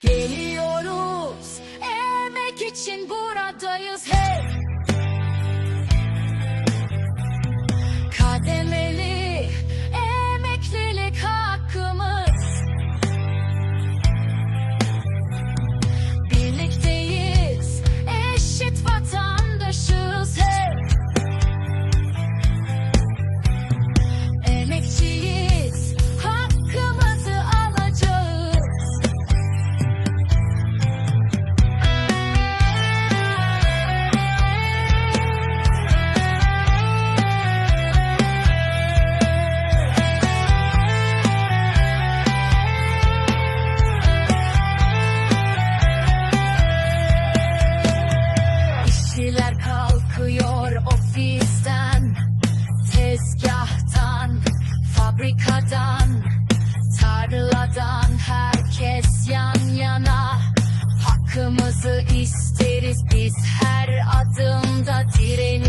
Geliyoruz emek için buradayız tezgahtan, fabrikadan, tarladan herkes yan yana. Hakkımızı isteriz biz her adımda direniriz